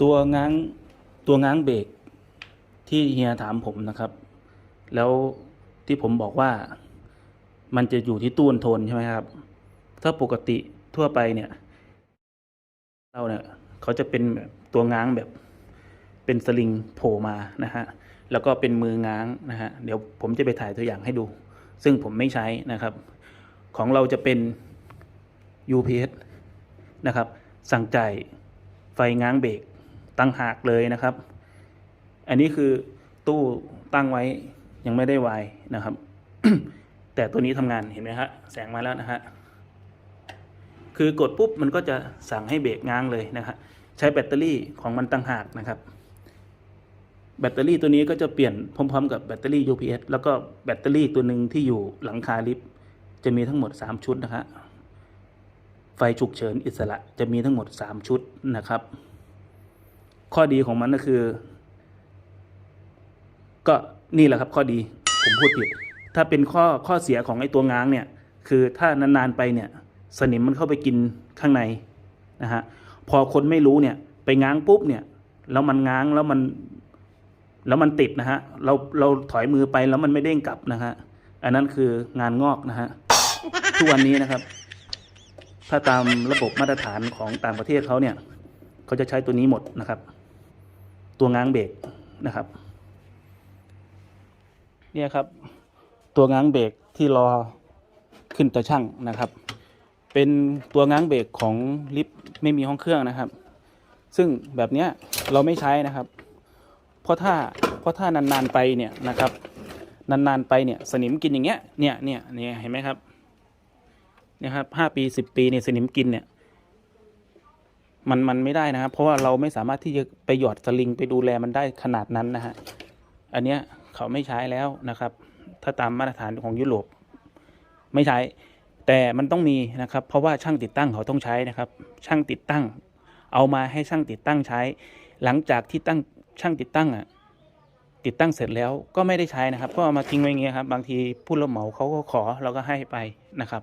ตัวง้างตัวง้างเบรกที่เฮียถามผมนะครับ แล้วที่ผมบอกว่ามันจะอยู่ที่ตู้นโทนใช่ไหมครับ ถ้าปกติทั่วไปเนี่ย เราเนี่ยเขาจะเป็นแบบตัวง้างแบบเป็นสลิงโผล่มานะฮะ แล้วก็เป็นมือง้างนะฮะ เดี๋ยวผมจะไปถ่ายตัวอย่างให้ดู ซึ่งผมไม่ใช้นะครับ ของเราจะเป็น UPS นะครับ สั่งจ่ายไฟง้างเบรก ตั้งหากเลยนะครับ อันนี้คือตู้ตั้งไว้ยังไม่ได้วายนะครับ แต่ตัวนี้ทำงานเห็นไหมฮะแสงมาแล้วนะฮะคือกดปุ๊บมันก็จะสั่งให้เบรกง้างเลยนะฮะใช้แบตเตอรี่ของมันตั้งหากนะครับ แบตเตอรี่ตัวนี้ก็จะเปลี่ยนพร้อมๆ กับแบตเตอรี่ UPS แล้วก็แบตเตอรี่ตัวหนึ่งที่อยู่หลังคาลิฟต์จะมีทั้งหมด 3 ชุดนะฮะไฟฉุกเฉินอิสระจะมีทั้งหมด 3 ชุดนะครับ ข้อดีของมันก็คือ ก็นี่แหละครับ ข้อดีผมพูดผิด ถ้าเป็นข้อข้อเสียของไอ้ตัวง้างเนี่ย คือถ้านานๆไปเนี่ย สนิมมันเข้าไปกินข้างในนะฮะพอคนไม่รู้เนี่ย ไปง้างปุ๊บเนี่ยแล้วมันง้างแล้วมัน แล้วมันติดนะฮะเราเราถอยมือไปแล้วมันไม่เด้งกลับนะฮะอันนั้นคืองานงอกนะฮะทุกวันนี้นะครับ ถ้าตามระบบมาตรฐานของต่างประเทศเขาเนี่ยเขาจะใช้ตัวนี้หมดนะครับ ตัวง้างเบรกนะครับเนี่ยครับ ตัวง้างเบรกที่รอขึ้นตะช่างนะครับ เป็นตัวง้างเบรกของลิฟต์ไม่มีห้องเครื่องนะครับ ซึ่งแบบเนี้ยเราไม่ใช้นะครับ เพราะถ้าเพราะถ้านานๆไปเนี่ยนะครับ นานๆไปเนี่ยสนิมกินอย่างเงี้ยเนี่ยเนี่ยเนี่ยเห็นไหมครับเนี่ยครับห้าปีสิบปีเนี่ยสนิมกินเนี่ย มันมันไม่ได้นะครับ เพราะว่าเราไม่สามารถที่จะไปหยอดสลิงไปดูแลมันได้ขนาดนั้นนะฮะอันเนี้ยเขาไม่ใช้แล้วนะครับ ถ้าตามมาตรฐานของยุโรปไม่ใช้ แต่มันต้องมีนะครับ เพราะว่าช่างติดตั้งเขาต้องใช้นะครับ ช่างติดตั้ง เอามาให้ช่างติดตั้งใช้ หลังจากที่ตั้งช่างติดตั้งอะติดตั้งเสร็จแล้วก็ไม่ได้ใช้นะครับ ก็เอามาทิ้งไว้อย่างเงี้ยครับ บางทีผู้รับเหมาเขาก็ขอเราก็ให้ไปนะครับ